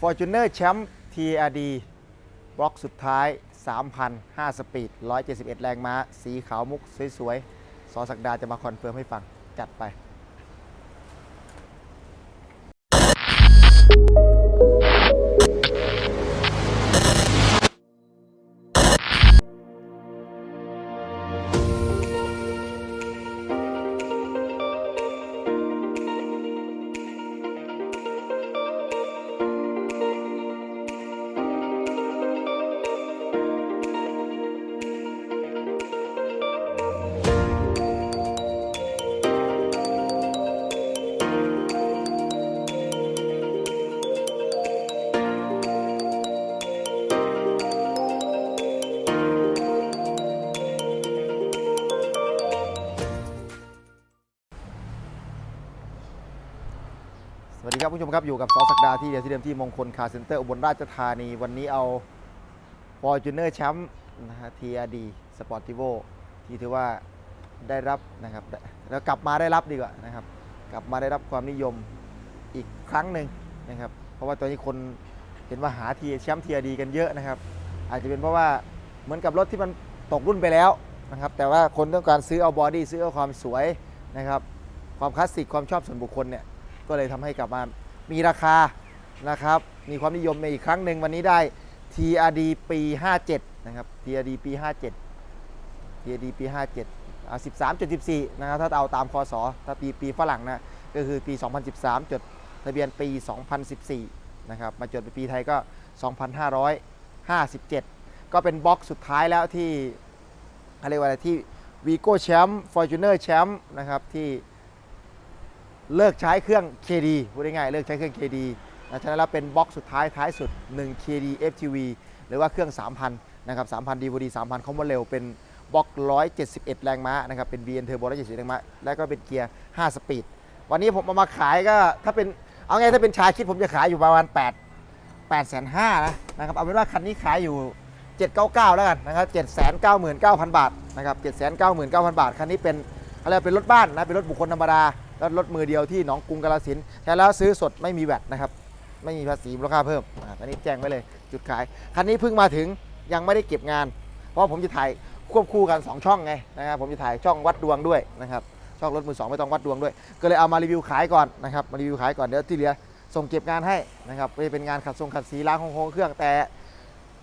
Fortuner Champ TRD บล็อกสุดท้าย 3,005 สปีด 171 แรงม้า สีขาวมุกสวยๆ สอสักดาจะมาคอนเฟิร์มให้ฟัง จัดไป ครับผู้ชมครับอยู่กับซอสักดาที่เดียวที่เดิมที่มงคลคาร์เซ็นเตอร์อุบลราชธานี วันนี้เอา Fortuner Champ นะฮะ TRD Sportivo ที่ถือว่าได้รับนะครับแล้วกลับมาได้รับดีกว่านะครับ กลับมาได้รับความนิยมอีกครั้งหนึ่งนะครับ เพราะว่าตอนนี้คนเห็นว่าหาทีแชมป์ TRD กันเยอะนะครับ อาจจะเป็นเพราะว่าเหมือนกับรถที่มันตกรุ่นไปแล้วนะครับ แต่ว่าคนต้องการซื้อเอาบอดี้ซื้อเอาความสวยนะครับ ความคลาสสิกความชอบส่วนบุคคลเนี่ย ก็เลยทำให้กลับมามีราคานะครับ มีความนิยมในอีกครั้งหนึ่งวันนี้ได้ TRD ปี 57 นะครับ TRD ปี 57 TRD ปี 57อ่า13.14 นะครับ ถ้าเอาตามคศถ้าปีปีฝรั่งนะ ก็คือปี 2013 จดทะเบียนปี 2014 นะครับ มาจดเป็นปีไทยก็ 2557 ก็เป็นบล็อกสุดท้ายแล้วที่เขาเรียกว่าอะไรที่ Vigo Champ Fortuner Champ นะครับที่ เลิกใช้เครื่อง KD พูดง่ายๆเลิกใช้เครื่อง KD นะฉะนั้นแล้วเป็นบล็อกสุดท้ายท้ายสุด 1 KD FTV หรือว่าเครื่อง 3,000 นะครับ 3,000 DVD 3,000คอมโบเร็วเป็นบล็อก 171 แรงม้านะครับ เป็น BN Turbo 171 แรงม้า แล้วก็เป็นเกียร์ 5 สปีด วันนี้ผมเอามาขายก็ถ้าเป็น เอาไงถ้าเป็นชายคิดผมจะขายอยู่ประมาณ 8 8 5 0 0นะนะครับ เอาเป็นว่าคันนี้ขายอยู่ 799 แล้วกันนะครับ 799,000 บาทนะครับ 799,000 บาท คันนี้เป็นอะไรเป็นรถบ้านนะ เป็นรถบุคคลธรรมดา แล้วรถมือเดียวที่หนองกรุงกาฬสินธุ์ใช้แล้วซื้อสดไม่มีแวตนะครับ ไม่มีภาษีมูลค่าเพิ่มอ่าอันนี้แจ้งไว้เลยจุดขาย คันนี้เพิ่งมาถึงยังไม่ได้เก็บงาน เพราะผมจะถ่ายควบคู่กัน 2 ช่องไงนะครับผมจะถ่ายช่องวัดดวงด้วยนะครับช่องรถมือสองไม่ต้องวัดดวงด้วย ก็เลยเอามารีวิวขายก่อนนะครับมารีวิวขายก่อนเดี๋ยวที่เหลือส่งเก็บงานให้นะครับไม่เป็นงานขัดทรงขัดสีล้างโครงเครื่องแต่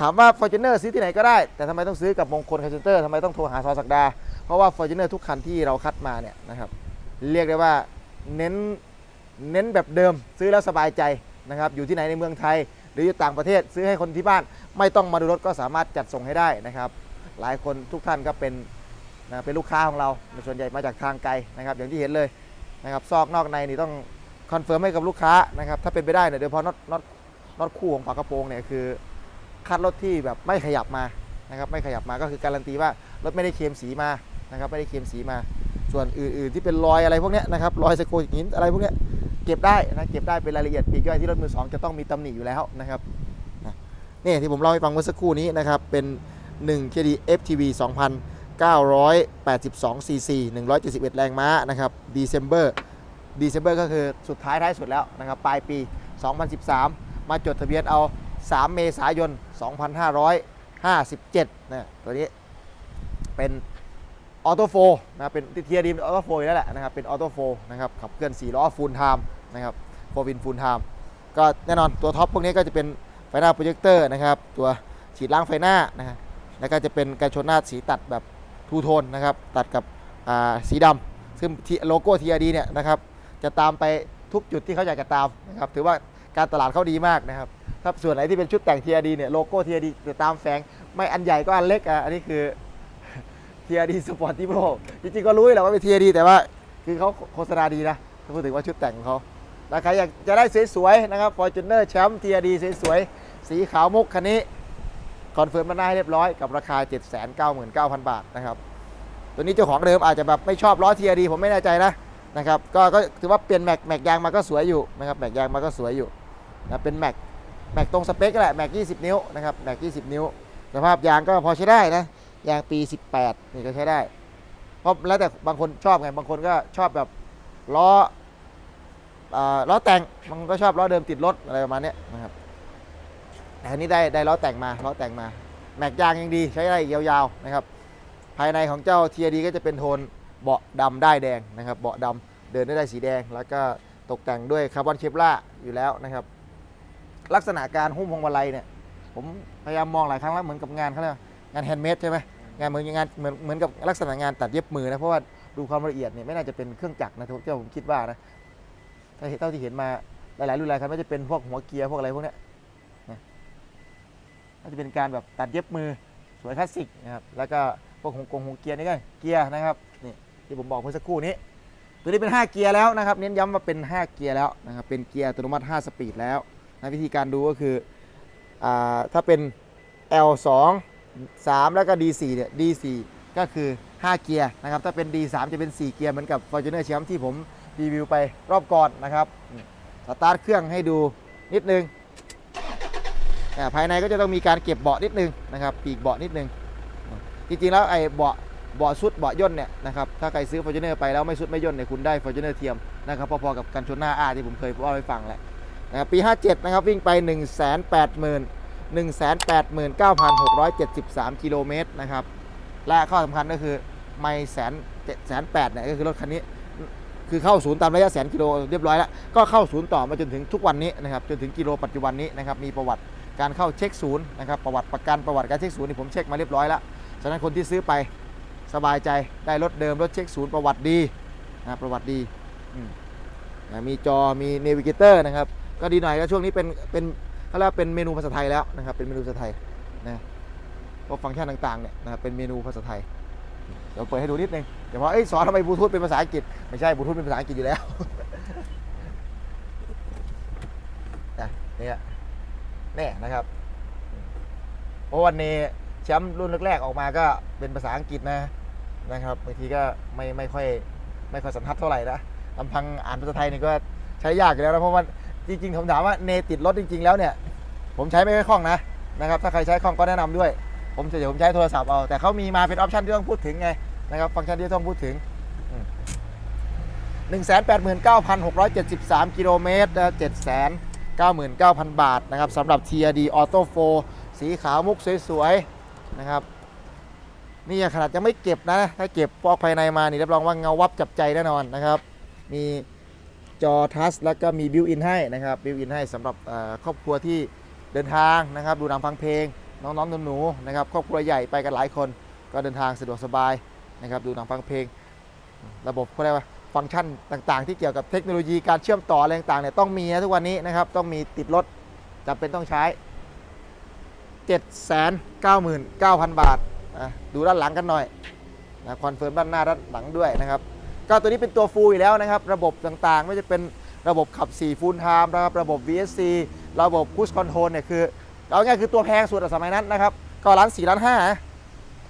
ถามว่า f o r t u n e r ซื้อที่ไหนก็ได้ แต่ทำไมต้องซื้อกับมงคลคาร์เซนเตอร์ทำไมต้องโทรหาซอสักดา เพราะว่า f o r t u n e r ทุกคันที่เราคัดมาเนี่ยนะครับ เรียกได้ว่าเน้นเน้นแบบเดิมซื้อแล้วสบายใจนะครับอยู่ที่ไหนในเมืองไทย หรืออยู่ต่างประเทศซื้อให้คนที่บ้าน ไม่ต้องมาดูรถก็สามารถจัดส่งให้ได้นะครับ หลายคนทุกท่านก็เป็นนะเป็นลูกค้าของเราส่วนใหญ่มาจากทางไกลนะครับ อย่างที่เห็นเลยนะครับซอกนอกในนี่ต้องคอนเฟิร์มให้กับลูกค้านะครับถ้าเป็นไปได้เนี่ยเดี๋ยวพอน็อตน็อตน็อตคู่ของฝากระโปรงเนี่ยคือคัดรถที่แบบไม่ขยับมานะครับไม่ขยับมาก็คือการันตีว่ารถไม่ได้เคลมสีมานะครับไม่ได้เคลมสีมา ส่วนอื่นๆที่เป็นรอยอะไรพวกนี้นะครับรอยสโครหินอะไรพวกนี้เก็บได้นะเก็บได้เป็นรายละเอียดปีกย่อยที่รถมือสองจะต้องมีตำหนิอยู่แล้วนะครับนะนี่ที่ผมเล่าให้ฟังเมื่อสักครู่นี้นะครับเป็น1 KD FTV 2,982 cc 171 แรงม้านะครับ December December ก็คือสุดท้ายท้ายสุดแล้วนะครับปลายปี 2013 มาจดทะเบียนเอา 3 เมษายน 2557นะตัวนี้เป็น ออโต้โฟนะครับเป็นเทียดีออโต้โฟอยู่แล้วแหละนะครับเป็นออโต้โฟนะครับขับเคลื่อน4ล้อฟูลไทม์นะครับโฟวินฟูลไทม์ก็แน่นอนตัวท็อปพวกนี้ก็จะเป็นไฟหน้าโปรเจคเตอร์นะครับตัวฉีดล้างไฟหน้านะฮะแล้วก็จะเป็นการชนหน้าสีตัดแบบทูโทนนะครับตัดกับสีดำซึ่งโลโก้ TRD เนี่ยนะครับจะตามไปทุกจุดที่เขาอยากจะตามนะครับถือว่าการตลาดเขาดีมากนะครับถ้าส่วนไหนที่เป็นชุดแต่ง TRD เนี่ยโลโก้ TRD จะตามแฝงไม่อันใหญ่ก็อันเล็กอะอันนี้คือ TRD Sportivo จริงๆก็รู้แหละว่าเป็น TRD แต่ว่า คือเขาโฆษณาดีนะถ้าพูดถึงว่าชุดแต่งของเขาแล้วใครอยากจะได้สวยๆนะครับ Fortuner Champ TRD สวยๆสีขาวมุกคันนี้คอนเฟิร์มมาหน้าให้เรียบร้อยกับราคา 799,000 บาทนะครับตัวนี้เจ้าของเดิมอาจจะแบบไม่ชอบล้อ TRD ผมไม่แน่ใจนะนะครับก็ก็ถือว่าเปลี่ยนแม็กแม็กยางมาก็สวยอยู่นะครับแม็กยางมาก็สวยอยู่นะเป็นแม็กแม็กตรงสเปคก็แหละแม็ก 20 นิ้วนะครับแม็ก 20 นิ้วสภาพยางก็พอใช้ได้นะ ยางปี 18 นี่ก็ใช้ได้ เพราะแล้วแต่บางคนชอบไง บางคนก็ชอบแบบล้ออ่าล้อแต่ง บางคนก็ชอบล้อเดิมติดรถอะไรประมาณนี้นะครับอันนี้ได้ได้ล้อแต่งมาล้อแต่งมา แม็กยางยังดีใช้ได้ยาวๆนะครับ ภายในของเจ้า TRD ก็จะเป็นโทนเบาะดำได้แดงนะครับ เบาะดำเดินได้ได้สีแดง แล้วก็ตกแต่งด้วยคาร์บอนเคปล่าอยู่แล้วนะครับ ลักษณะการหุ้มพวงมาลัยเนี่ย ผมพยายามมองหลายครั้งแล้วเหมือนกับงานเขาเรียงานแฮนด์เมดใช่ไหม งานเหมือนงานเหมือนเหมือนกับลักษณะงานตัดเย็บมือนะเพราะว่าดูความละเอียดเนี่ยไม่น่าจะเป็นเครื่องจักรนะทุกเจ้าผมคิดว่านะถ้าเท่าที่เห็นมาหลายๆรุ่นหลายคันไม่จะเป็นพวกหัวเกียร์พวกอะไรพวกเนี้ยนะน่าจะเป็นการแบบตัดเย็บมือสวยคลาสสิกนะครับแล้วก็พวกหงกงหงเกียร์นี่ก็เกียร์นะครับนี่ที่ผมบอกเมื่อสักครู่นี้ตัวนี้เป็น 5 เกียร์แล้วนะครับ เน้นย้ำว่าเป็น 5 เกียร์แล้วนะครับเป็นเกียร์อัตโนมัติ 5 สปีดแล้วนะวิธีการดูก็คืออถ้าเป็น L2 3 แล้วก็ D4 เนี่ย D4 ก็คือ 5 เกียร์นะครับ ถ้าเป็น D3 จะเป็น 4 เกียร์เหมือนกับ Fortuner Champ ที่ผมรีวิวไปรอบก่อนนะครับ สตาร์ทเครื่องให้ดูนิดนึง ภายในก็จะต้องมีการเก็บเบาะนิดนึงนะครับ ปีกเบาะนิดนึง จริงๆแล้วไอ้เบาะเบาะสุดเบาะย่นเนี่ยนะครับ ถ้าใครซื้อ Fortuner ไปแล้วไม่สุดไม่ย่นเนี่ยคุณได้ Fortuner เทียมนะครับพอๆกับกันชนหน้าอาที่ผมเคยเล่าให้ฟังแหละนะครับปี 57 นะครับวิ่งไป 1 8 0 0 0 0 189,673 กิโลเมตรนะครับ และข้อสำคัญก็คือไม่แสนเจ็ดแสนแปดเนี่ยก็คือรถคันนี้ คือเข้าศูนย์ตามระยะแสนกิโลเรียบร้อยแล้ว ก็เข้าศูนย์ต่อมาจนถึงทุกวันนี้นะครับจนถึงกิโลปัจจุบันนี้นะครับมีประวัติการเข้าเช็คศูนย์นะครับประวัติประกันประวัติการเช็คศูนย์นี่ผมเช็คมาเรียบร้อยแล้วฉะนั้นคนที่ซื้อไปสบายใจได้รถเดิมรถเช็คศูนย์ประวัติดีนะประวัติดีมีจอมีเนวิเกเตอร์นะครับก็ดีหน่อยก็ช่วงนี้เป็นเป็น เขาเรียกว่าเป็นเมนูภาษาไทยแล้วนะครับ เป็นเมนูภาษาไทยนะพวกฟังก์ชันต่างๆเนี่ยนะครับเป็นเมนูภาษาไทย เดี๋ยวเปิดให้ดูนิดนึงเดี๋ยวพอเอ้ยสอนทำไมบลูทูธเป็นภาษาอังกฤษ ไม่ใช่บลูทูธเป็นภาษาอังกฤษอยู่แล้วนะเนี่ยเนี่ยนะครับเพราะวันนี้แชมป์รุ่นแรกๆออกมาก็เป็นภาษาอังกฤษนะนะครับบางทีก็ไม่ไม่ค่อยไม่ค่อยสันทัดเท่าไหร่นะลำพังอ่านภาษาไทยนี่ก็ใช้ยากอยู่แล้วนะเพราะว่า จริงๆผมถามว่าเนติดรถจริง ๆ แล้วเนี่ย ผมใช้ไม่ค่อยคล่องนะนะครับถ้าใครใช้คล่องก็แนะนำด้วย ผมเดี๋ยวผมใช้โทรศัพท์เอา แต่เขามีมาเป็นออปชันที่ต้องพูดถึงไงนะครับฟังก์ชันที่ต้องพูดถึง 189,673 กิโลเมตรนะ799,000 บาทนะครับสำหรับ TRD Auto 4 สีขาวมุกสวยๆนะครับนี่ขนาดยังไม่เก็บนะ ถ้าเก็บฟอกภายในมานี่รับรองว่าเงาวับจับใจแน่นอนนะครับ มี จอทัชแล้วก็มีบิวอินให้นะครับบิวอินให้สำหรับครอบครัวที่เดินทางนะครับ ดูหนังฟังเพลง น้องๆหนูๆนะครับครอบครัวใหญ่ไปกันหลายคน ก็เดินทางสะดวกสบายนะครับ ดูหนังฟังเพลง ระบบเขาเรียกว่าฟังก์ชันต่างๆ ที่เกี่ยวกับเทคโนโลยีการเชื่อมต่ออะไรต่างๆเนี่ยต้องมีนะทุกวันนี้นะครับต้องมีติดรถจำเป็นต้องใช้ 799,000 บาทนะดูด้านหลังกันหน่อยนะคอนเฟิร์มด้านหน้าด้านหลังด้วยนะครับ ก็ตัวนี้เป็นตัวฟูลอยู่แล้วนะครับ ระบบต่างๆ ไม่ว่าจะเป็นระบบขับ 4 ฟูลไทม์นะครับ ระบบ VSC ระบบพุชคอนโทรลเนี่ยคือ เอาง่ายๆคือตัวแพงสุดสมัยนั้นนะครับ ก็ล้าน4ล้าน5นะ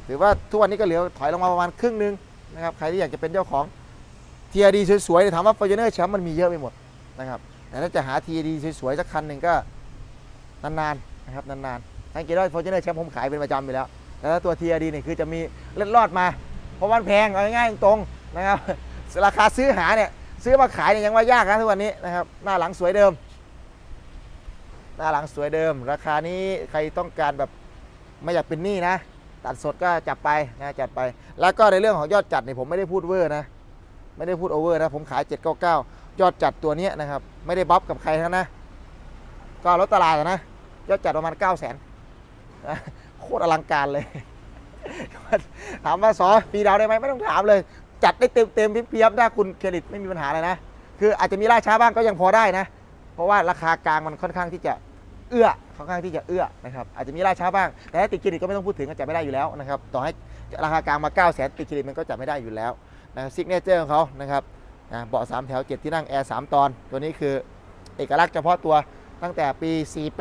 ถือว่าทุกวันนี้ก็เหลือถอยลงมาประมาณครึ่งหนึงนะครับ ใครที่อยากจะเป็นเจ้าของ TRD สวยๆเนี่ยถามว่า Fortuner แชมป์มันมีเยอะไปหมดนะครับแต่ถ้าจะหา TRD สวยๆสักคันหนึ่งก็นานๆนะครับนานๆสังเกตว่า Fortuner แชมป์ผมขายเป็นประจำอยู่แล้วแต่ถ้าตัว TRD เนี่ยคือจะมีเล็ดรอดมา เพราะมันแพงเอาง่ายๆตรงนะครับ ราคาซื้อหาเนี่ยซื้อมาขายเนี่ยยังว่ายากนะทุกวันนี้นะครับหน้าหลังสวยเดิม หน้าหลังสวยเดิม ราคานี้ใครต้องการแบบไม่อยากเป็นหนี้นะ ตัดสดก็จับไปนะจัดไป แล้วก็ในเรื่องของยอดจัดเนี่ยผมไม่ได้พูดเวอร์นะ ไม่ได้พูดโอเวอร์นะผมขาย 799 ยอดจัดตัวเนี้ยนะครับ ไม่ได้บัฟกับใครทั้งนะ ก็ลดตลาดนะยอดจัดประมาณ 9 0 0 0 0นนโคตรอลังการเลยถามว่าสอฟรีดาวได้ไหมไม่ต้องถามเลย จัดได้เต็มเต็มๆเพียบๆถ้าคุณเครดิตไม่มีปัญหาเลยนะ คืออาจจะมีล่าช้าบ้างก็ยังพอได้นะ เพราะว่าราคากลางมันค่อนข้างที่จะเอื้อค่อนข้างที่จะเอื้อนะครับอาจจะมีล่าช้าบ้าง แต่ถ้าติดเครดิตก็ไม่ต้องพูดถึงก็จัดไม่ได้อยู่แล้วนะครับต่อให้ราคากลางมา9 0 0 0 0 0ติดเครดิตมันก็จัดไม่ได้อยู่แล้วนะครับซิกเนเจอร์ของเขานะครับนะเบาะ3แถว7ที่นั่งแอร์3ตอน ตัวนี้คือเอกลักษณ์เฉพาะตัวตั้งแต่ปี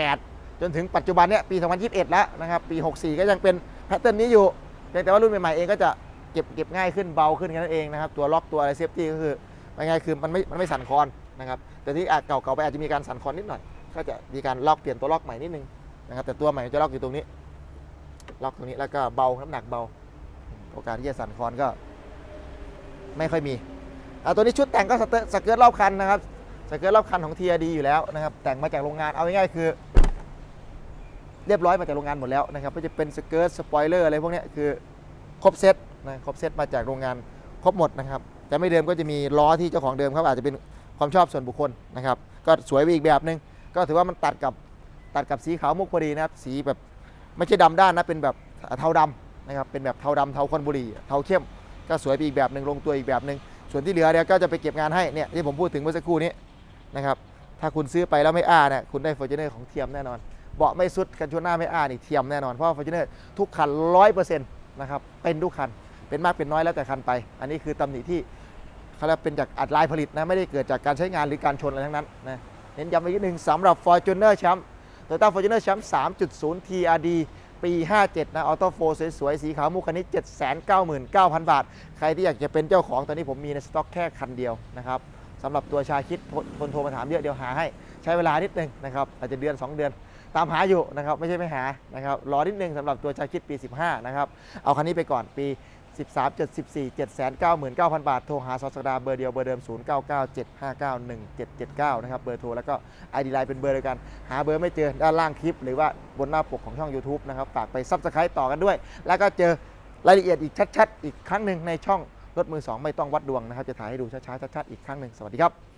48 จนถึงปัจจุบันเนี้ยปี 2021 แล้วนะครับปี 64 ก็ยังเป็นแพทเทิร์นนี้อยู่เพียงแต่ว่ารุ่นใหม่ๆเองก็จะ ก็บเก็บง่ายขึ้นเบาขึ้นแค่นั้นเองนะครับ ตัวล็อกตัวอะไรเซฟตี้ก็คือง่ายๆคือมันไม่มันไม่สั่นคลอนนะครับแต่ที่อาจเก่าๆไปอาจจะมีการสั่นคลอนนิดหน่อย ก็จะมีการล็อกเปลี่ยนตัวล็อกใหม่นิดนึงนะครับแต่ตัวใหม่จะล็อกอยู่ตรงนี้ ล็อกตรงนี้แล้วก็เบาน้ำหนักเบา โอกาสที่จะสั่นคลอนก็ ไม่ค่อยมีอ่าตัวนี้ชุดแต่งก็สเตอร์สเกิร์ตรอบคันนะครับสเกิร์ตรอบคันของ TRD อยู่แล้วนะครับ แต่งมาจากโรงงานเอาง่ายๆคือ เรียบร้อยมาจากโรงงานหมดแล้วนะครับก็จะเป็นสเกิร์ตสปอยเลอร์อะไรพวกนี้คือครบเซต นะครบเซตมาจากโรงงานครบหมดนะครับ แต่ไม่เดิมก็จะมีล้อที่เจ้าของเดิมเขาอาจจะเป็นความชอบส่วนบุคคลนะครับ ก็สวยไปอีกแบบหนึงก็ถือว่ามันตัดกับตัดกับสีขาวมุกพอดีนะครับ สีแบบไม่ใช่ดำด้านนะเป็นแบบเทาดำนะครับเป็นแบบเทาดำเทาคอนบุรีเทาเข้ม ก็สวยไปอีกแบบหนึ่งลงตัวอีกแบบหนึ่งส่วนที่เหลือเนี่ยก็จะไปเก็บงานให้เนี่ยที่ผมพูดถึงเมื่อสักครู่นี้นะครับถ้าคุณซื้อไปแล้วไม่อ้าเนี่ยคุณได้ฟอร์จูเนอร์ของเทียมแน่นอนเบาะไม่สุดกันชนหน้าไม่อ้านี่เทียมแน่นอนเพราะฟอร์จูเนอร์ทุกคันร้อยเปอร์เซ็นต์นะครับเป็นทุกคัน เป็นมากเป็นน้อยแล้วแต่คันไป อันนี้คือตำหนิที่เขาเรียกเป็นจากอัดลายผลิตนะไม่ได้เกิดจากการใช้งานหรือการชนอะไรทั้งนั้นนะเน้นย้ำอีกนิดนึงสำหรับ Fortuner แชมป์ Toyota Fortuner แชมป์3.0 TRD ปี 57 นะ ออโต้โฟสวยๆ สีขาวมุกคันนี้ 799,000 บาท ใครที่อยากจะเป็นเจ้าของ ตอนนี้ผมมีในสต็อกแค่คันเดียวนะครับสำหรับตัวชาคิดคนคนโทรมาถามเยอะเดี๋ยวหาให้ ใช้เวลานิดนึงนะครับ อาจจะเดือน 2 เดือน ตามหาอยู่นะครับ ไม่ใช่ไม่หานะครับ รอนิดนึงสำหรับตัวชาคิดปี 15 นะครับ เอาคันนี้ไปก่อนปี 13 74 799,000 บาท โทรหาซอสดาเบอร์เดียวเบอร์เดิม 0 9 9 7 5 9 1 7 7 9 นะครับ เบอร์โทร แล้วก็ ID ไลน์เป็นเบอร์เดียวกัน หาเบอร์ไม่เจอด้านล่างคลิป หรือว่าบนหน้าปกของช่อง YouTube นะครับ ฝากไปซับสไครต์ต่อกันด้วย แล้วก็เจอรายละเอียดอีกชัด ๆ อีกครั้งหนึ่งในช่องรถมือ 2 ไม่ต้องวัดดวงนะครับ จะถ่ายให้ดูช้าๆชัดๆอีกครั้งหนึ่งสวัสดีครับ